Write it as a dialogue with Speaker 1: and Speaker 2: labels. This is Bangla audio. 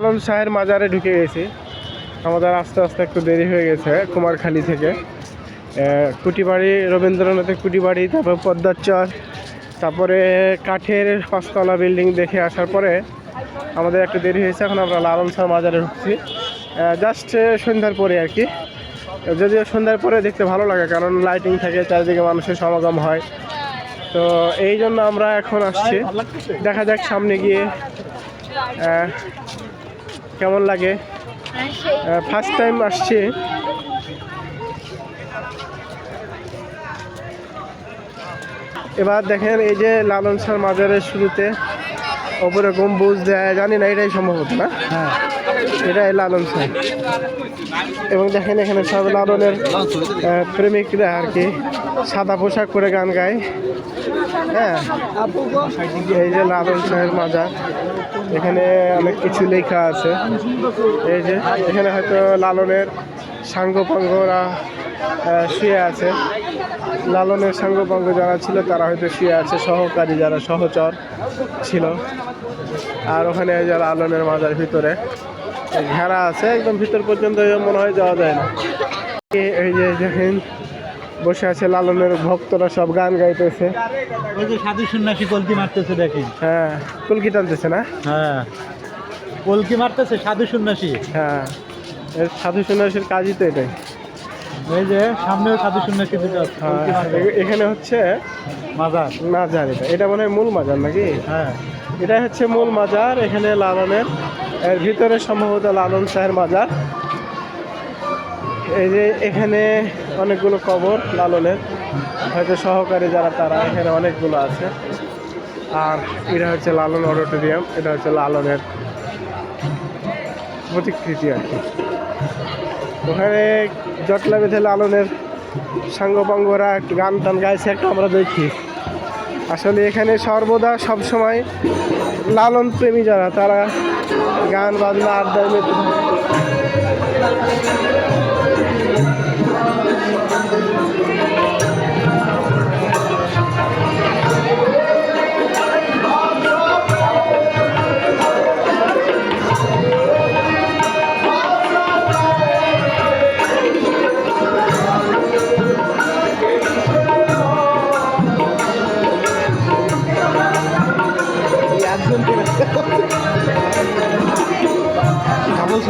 Speaker 1: লালন শাহের মাজারে ঢুকে গেছি। আমাদের আস্তে আস্তে একটু দেরি হয়ে গেছে কুমারখালী থেকে। কুটিবাড়ি, রবীন্দ্রনাথের কুটিবাড়ি, তারপর পদ্মার চর, তারপরে কাঠের পাঁচতলা বিল্ডিং দেখে আসার পরে আমাদের একটু দেরি হয়েছে, এখন আমরা লালন শাহ মাজারে ঢুকছি। জাস্ট সন্ধ্যার পরে আর কি। যদিও সন্ধ্যার পরে দেখতে ভালো লাগে, কারণ লাইটিং থাকে, চারিদিকে মানুষের সমাগম হয়। তো এই জন্য আমরা এখন আসছি। দেখা যাক সামনে গিয়ে কেমন লাগে? ফার্স্ট টাইম আসছে। এবার দেখেন এই যে লালন সার মাজারের শুরুতে। ওপরে গম্বুজ দেয় জানি না এটাই সম্ভবত না?
Speaker 2: হ্যাঁ।
Speaker 1: এটাই লালন শাহ এবং দেখেন এখানে সব লালনের প্রেমিকরা আর কি সাদা পোশাক পরে গান গায়। হ্যাঁ এই যে লালন শাহের মাজার এখানে অনেক কিছু লেখা আছে। এই যে এখানে হয়তো লালনের সাঙ্গপাঙ্গরা শুয়ে আছে। লালনের সাঙ্গপাঙ্গ যারা ছিল তারা হয়তো শুয়ে আছে সহকারী যারা সহচর ছিল। আর ওখানে এই যে লালনের মাজার ভিতরে ঘেরা আছে একদম ভিতর পর্যন্ত মনে হয় যাওয়া যায় না। এই- এই যে দেখেন বসে আছে লালনের ভক্তরা সব গান গাইতেছে।
Speaker 2: ওই যে সাধু সন্ন্যাসী কলকি মারতেছে দেখেন।
Speaker 1: হ্যাঁ কুলকি টানতেছে না?
Speaker 2: হ্যাঁ। কলকি মারতেছে সাধু সন্ন্যাসী।
Speaker 1: হ্যাঁ সাধু সন্ন্যাসীর কাজই তো এটাই।
Speaker 2: এই যে
Speaker 1: হ্যাঁ,
Speaker 2: কলকি মারতেছে।
Speaker 1: এ- এখানে হচ্ছে
Speaker 2: মাজার।
Speaker 1: মাজার এটা। এটা মনে হয় মূল মাজার নাকি?
Speaker 2: হ্যাঁ।
Speaker 1: এটা হচ্ছে মূল মাজার। এখানে লালনের এর ভিতরে সম্ভবত লালন শাহের মাজার। এই যে এখানে অনেকগুলো কবর লালনের। হয়তো সহকারী যারা তারা এখানে অনেকগুলো আছে। আর এটা হচ্ছে লালন অডিটোরিয়াম। এটা হচ্ছে লালনের প্রতিকৃতি আর কি। ওখানে জটলা বেঁধে লালনের সাঙ্গপাঙ্গরা, একটু গান টান গাইছে, একটা আমরা দেখি। আসলে এখানে সর্বদা সব সময় লালন প্রেমী যারা, তারা গান, বাজনা, আড্ডায় মেতে ডাবল